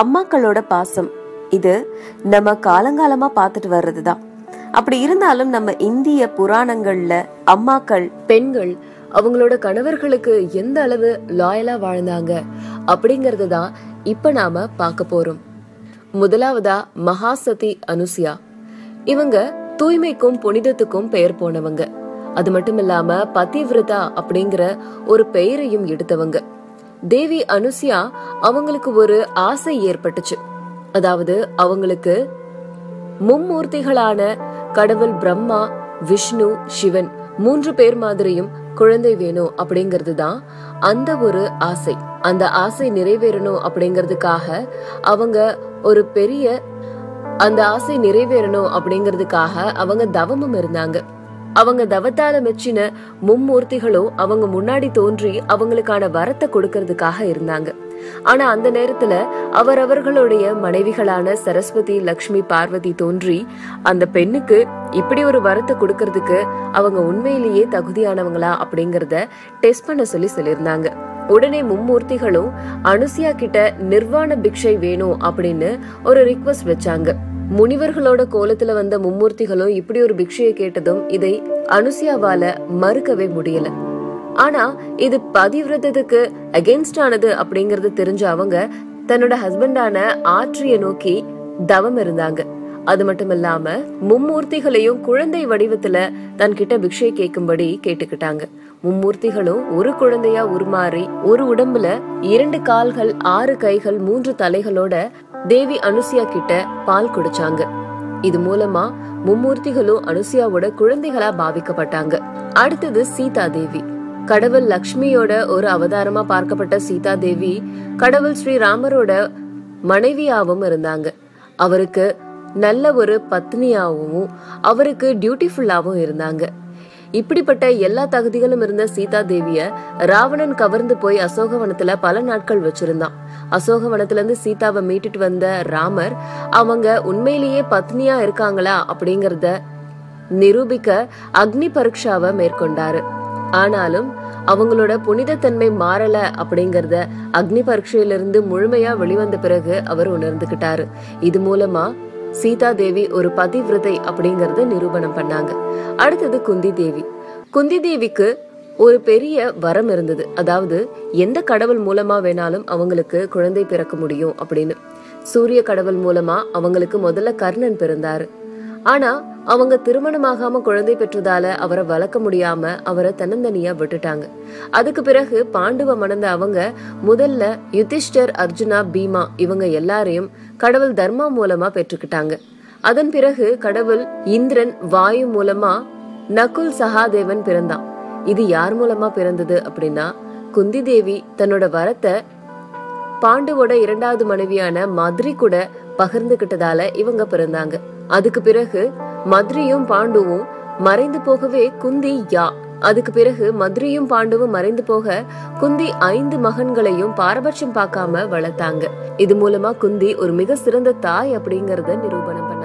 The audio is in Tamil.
அம்மாக்களோட பாசம். இது நம்ம காலங்காலமா பார்த்துட்டு வர்றதுதான். அப்படி இருந்தாலும் நம்ம இந்திய புராணங்கள்ல அம்மாக்கள் பெண்கள் அவங்களோட கணவர்களுக்கு எந்த அளவு லாயலா வாழ்ந்தாங்க அப்படிங்கறது தான் இப்ப நாம பார்க்க போறோம். முதலாவதா மகாசதி அனுசியா. இவங்க தூய்மைக்கும் புனிதத்துக்கும் பெயர் போனவங்க. அது மட்டும் இல்லாம பதிவிரதா அப்படிங்கிற ஒரு பெயரையும் எடுத்தவங்க. தேவி அனுசியா அவங்களுக்கு ஒரு ஆசை ஏற்பட்டுச்சு. அதாவது அவங்களுக்கு மும்மூர்த்திகளான கடவுள் பிரம்மா விஷ்ணு சிவன் மூன்று பேர் மாதிரியும் குழந்தை வேணும் அப்படிங்கிறது தான் அந்த ஒரு ஆசை. அந்த ஆசை நிறைவேறணும் அப்படிங்கிறதுக்காக அவங்க ஒரு பெரிய அந்த ஆசை நிறைவேறணும் அப்படிங்கிறதுக்காக அவங்க தவமும் இருந்தாங்க. அவங்க தவத்தால மெச்சின மும்மூர்த்திகளும் அவங்க முன்னாடி தோன்றி அவங்களுக்கான வரத்தை கொடுக்கறதுக்காக இருந்தாங்க. ஆனா அந்த நேரத்துல அவரவர்களுடைய மனைவிகளான சரஸ்வதி லக்ஷ்மி பார்வதி தோன்றி அந்த பெண்ணுக்கு இப்படி ஒரு வரத்தை கொடுக்கறதுக்கு அவங்க உண்மையிலேயே தகுதியானவங்களா அப்படிங்கறத டெஸ்ட் பண்ண சொல்லி சொல்லியிருந்தாங்க. உடனே மும்மூர்த்திகளும் அனுசியா கிட்ட நிர்வாண பிக்ஷை வேணும் அப்படின்னு ஒரு ரிக்வஸ்ட் வச்சாங்க. முனிவர்களோட கோலத்துல வந்த மும்மூர்த்திகளும் இப்படி ஒரு பிக்ஷையை கேட்டதும் இதை அனுசியாவால மறுக்கவே முடியல. ஆனா இது பதிவிரதத்துக்கு அகேன்ஸ்ட் ஆனது அப்படிங்கறது தெரிஞ்ச அவங்க தன்னோட ஹஸ்பண்டான ஆற்றிய நோக்கி தவம் இருந்தாங்க. அது மட்டும் இல்லாம மும்மூர்த்திகளையும் குழந்தை வடிவத்துல தன்கிட்ட பிக்ஷை கேட்கும்படி கேட்டுக்கிட்டாங்க. மும்மூர்த்திகளும் ஒரு குழந்தையா உருமாறி ஒரு உடம்புல இரண்டு கால்கள் ஆறு கைகள் மூன்று தலைகளோட தேவி அனுசியா கிட்ட பால் குடிச்சாங்க. இது மூலமா மும்மூர்த்திகளும் அனுசியாவோட குழந்தைகளா பாவிக்கப்பட்டாங்க. அடுத்தது சீதா தேவி. கடவுள் லக்ஷ்மியோட ஒரு அவதாரமா பார்க்கப்பட்ட சீதா தேவி கடவுள் ஸ்ரீராமரோட மனைவியாவும் இருந்தாங்க. அவருக்கு நல்ல ஒரு பத்னியாகவும் அவருக்கு டியூட்டிஃபுல்லாகவும் இருந்தாங்க. இப்படிப்பட்ட எல்லா தகுதிகளும் இருந்த சீதா தேவிய ராவணன் கவர்ந்து போய் அசோகவனத்துல பல நாட்கள் வச்சிருந்தான். அசோகவனத்துல இருந்து சீதாவை மீட்டுட்டு வந்த ராமர் அவங்க உண்மையிலேயே பத்னியா இருக்காங்களா அப்படிங்கறத நிரூபிக்க அக்னி பரீட்சாவை மேற்கொண்டாரு. ஆனாலும் அவங்களோட புனிதத்தன்மை மாறல அப்படிங்கறத அக்னி பரீட்சையிலிருந்து முழுமையா வெளிவந்த பிறகு அவர் உணர்ந்துகிட்டாரு. இது மூலமா சீதா தேவி ஒரு பதிவிரதை அப்படிங்கறத நிரூபணம் பண்ணாங்க. அடுத்தது குந்தி தேவி குந்தி தேவிக்கு ஒரு பெரிய வரம் இருந்தது. அதாவது எந்த கடவுள் மூலமா வேணாலும் அவங்களுக்கு குழந்தை பிறக்க முடியும் அப்படின்னு. சூரிய கடவுள் மூலமா அவங்களுக்கு முதல்ல கர்ணன் பிறந்தாரு. ஆனா அவங்க திருமணமாகாம குழந்தை பெற்றதால அவரை வளர்க்க முடியாம அவரை தன்னந்தனியா விட்டுட்டாங்க. அதுக்கு பிறகு பாண்டுவ மணந்த அவங்க முதல்ல யுதிஷ்டர் அர்ஜுனா பீமா இவங்க எல்லாரையும் கடவுள் தர்மா மூலமா பெற்றுக்கிட்டாங்க. அதன் பிறகு கடவுள் இந்திரன் வாயு மூலமா நகுல் சகாதேவன் பிறந்தான். இது யார் மூலமா பிறந்தது அப்படின்னா குந்தி தேவி தன்னோட வரத்தை பாண்டுவோட இரண்டாவது மனைவியான மதுரை கூட பகிர்ந்துகிட்டதால இவங்க பிறந்தாங்க. அதுக்கு பிறகு மதுரையும் பாண்டுவும் மறைந்து போகவே குந்தி யா. அதுக்கு பிறகு மதுரையும் பாண்டுவும் மறைந்து போக குந்தி ஐந்து மகன்களையும் பாரபட்சம் பார்க்காம வளர்த்தாங்க. இது மூலமா குந்தி ஒரு மிக சிறந்த தாய் அப்படிங்கறத நிரூபணம் பண்ண